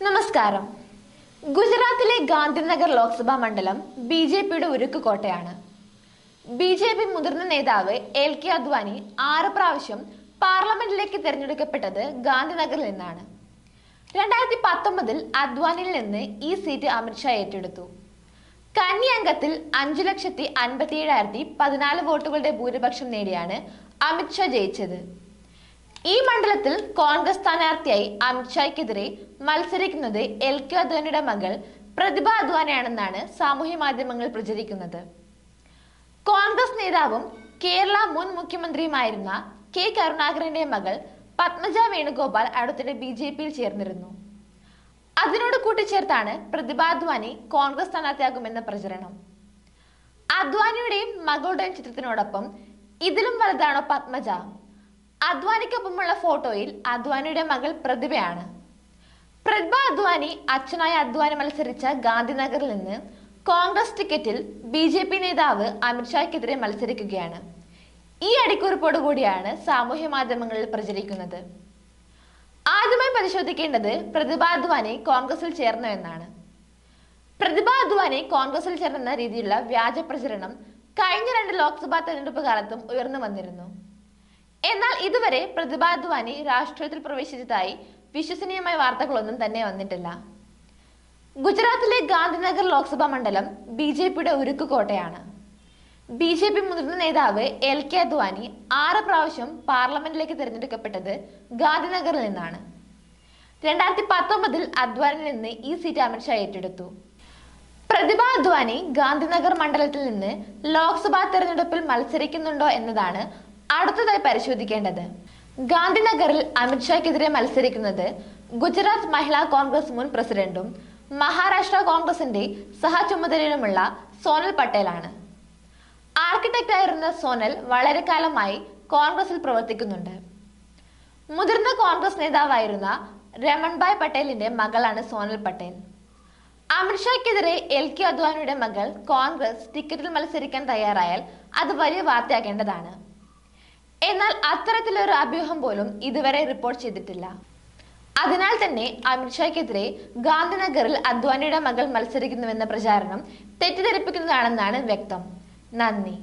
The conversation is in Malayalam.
നമസ്കാരം. ഗുജറാത്തിലെ ഗാന്ധിനഗർ ലോക്സഭാ മണ്ഡലം ബി ജെ പിയുടെ ഉരുക്ക് കോട്ടയാണ് ബി ജെ പി മുതിർന്ന നേതാവ് എൽ കെ അദ്വാനി ആറ് പ്രാവശ്യം പാർലമെന്റിലേക്ക് തിരഞ്ഞെടുക്കപ്പെട്ടത് ഗാന്ധിനഗറിൽ നിന്നാണ്. രണ്ടായിരത്തി പത്തൊമ്പതിൽ അദ്വാനിയിൽ നിന്ന് ഈ സീറ്റ് അമിത്ഷാ ഏറ്റെടുത്തു. കന്നി അംഗത്തിൽ അഞ്ചു ലക്ഷത്തി അൻപത്തി ഏഴായിരത്തി പതിനാല് വോട്ടുകളുടെ ഭൂരിപക്ഷം നേടിയാണ് അമിത്ഷാ ജയിച്ചത്. ഈ മണ്ഡലത്തിൽ കോൺഗ്രസ് സ്ഥാനാർത്ഥിയായി അമിത്ഷായ്ക്കെതിരെ മത്സരിക്കുന്നത് എൽ കെ അദ്വാനിയുടെ മകൾ പ്രതിഭ അദ്വാനിയാണെന്നാണ് സാമൂഹ്യ മാധ്യമങ്ങൾ പ്രചരിക്കുന്നത്. കോൺഗ്രസ് നേതാവും കേരള മുൻ മുഖ്യമന്ത്രിയുമായിരുന്ന കെ കരുണാകരന്റെ മകൾ പത്മജ വേണുഗോപാൽ അടുത്തിടെ ബി ജെ പിയിൽ ചേർന്നിരുന്നു. അതിനോട് കൂട്ടിച്ചേർത്താണ് പ്രതിഭ അദ്വാനി കോൺഗ്രസ് സ്ഥാനാർത്ഥിയാകുമെന്ന പ്രചരണം. അദ്വാനിയുടെയും മകളുടെയും ചിത്രത്തിനോടൊപ്പം ഇതിലും വലുതാണോ പത്മജ? അദ്വാനിക്കൊപ്പമുള്ള ഫോട്ടോയിൽ അദ്വാനിയുടെ മകൾ പ്രതിഭയാണ്. പ്രതിഭ അദ്വാനി അച്ഛനായ അദ്വാനി മത്സരിച്ച ഗാന്ധിനഗറിൽ നിന്ന് കോൺഗ്രസ് ടിക്കറ്റിൽ ബി ജെ പി നേതാവ് അമിത്ഷായ്ക്കെതിരെ മത്സരിക്കുകയാണ്. ഈ അടിക്കുറിപ്പോടു കൂടിയാണ് സാമൂഹ്യ മാധ്യമങ്ങളിൽ പ്രചരിക്കുന്നത്. ആദ്യമായി പരിശോധിക്കേണ്ടത് പ്രതിഭ അദ്വാനി കോൺഗ്രസിൽ ചേർന്നു എന്നാണ്. പ്രതിഭ അദ്വാനി കോൺഗ്രസിൽ ചേർന്ന രീതിയിലുള്ള വ്യാജ പ്രചരണം കഴിഞ്ഞ രണ്ട് ലോക്സഭാ തെരഞ്ഞെടുപ്പ് കാലത്തും ഉയർന്നു വന്നിരുന്നു. എന്നാൽ ഇതുവരെ പ്രതിഭാധ്വാനി രാഷ്ട്രീയത്തിൽ പ്രവേശിച്ചതായി വിശ്വസനീയമായ വാർത്തകളൊന്നും തന്നെ വന്നിട്ടില്ല. ഗുജറാത്തിലെ ഗാന്ധിനഗർ ലോക്സഭാ മണ്ഡലം ബി ജെ പിയുടെ ഉരുക്കുകോട്ടയാണ്. ബി ജെ പി മുതിർന്ന നേതാവ് എൽ കെ അദ്വാനി ആറ് പ്രാവശ്യം പാർലമെന്റിലേക്ക് തിരഞ്ഞെടുക്കപ്പെട്ടത് ഗാന്ധിനഗറിൽ നിന്നാണ്. രണ്ടായിരത്തി പത്തൊമ്പതിൽ അദ്വാനിൽ നിന്ന് ഈ സീറ്റ് അമിത്ഷാ ഏറ്റെടുത്തു. പ്രതിഭ അദ്വാനി ഗാന്ധിനഗർ മണ്ഡലത്തിൽ നിന്ന് ലോക്സഭാ തെരഞ്ഞെടുപ്പിൽ മത്സരിക്കുന്നുണ്ടോ എന്നതാണ് അടുത്തതായി പരിശോധിക്കേണ്ടത് ഗാന്ധിനഗറിൽ അമിത്ഷായ്ക്കെതിരെ മത്സരിക്കുന്നത് ഗുജറാത്ത് മഹിളാ കോൺഗ്രസ് മുൻ പ്രസിഡന്റും മഹാരാഷ്ട്ര കോൺഗ്രസിന്റെ സഹചുമതലയിലുമുള്ള സോനൽ പട്ടേലാണ്. ആർക്കിടെക്ട് ആയിരുന്ന സോനൽ വളരെ കാലമായി കോൺഗ്രസിൽ പ്രവർത്തിക്കുന്നുണ്ട്. മുതിർന്ന കോൺഗ്രസ് നേതാവായിരുന്ന രമൺഭായ് പട്ടേലിന്റെ മകളാണ് സോനൽ പട്ടേൽ. അമിത്ഷായ്ക്കെതിരെ എൽ കെ അദ്വാനിയുടെ മകൾ കോൺഗ്രസ് ടിക്കറ്റിൽ മത്സരിക്കാൻ തയ്യാറായാൽ അത് വലിയ വാർത്തയാക്കേണ്ടതാണ്. എന്നാൽ അത്തരത്തിലൊരു അഭ്യൂഹം പോലും ഇതുവരെ റിപ്പോർട്ട് ചെയ്തിട്ടില്ല. അതിനാൽ തന്നെ അമിത്ഷായ്ക്കെതിരെ ഗാന്ധിനഗറിൽ അദ്വാനിയുടെ മകൾ മത്സരിക്കുന്നുവെന്ന പ്രചാരണം തെറ്റിദ്ധരിപ്പിക്കുന്നതാണെന്നാണ് വ്യക്തം. നന്ദി.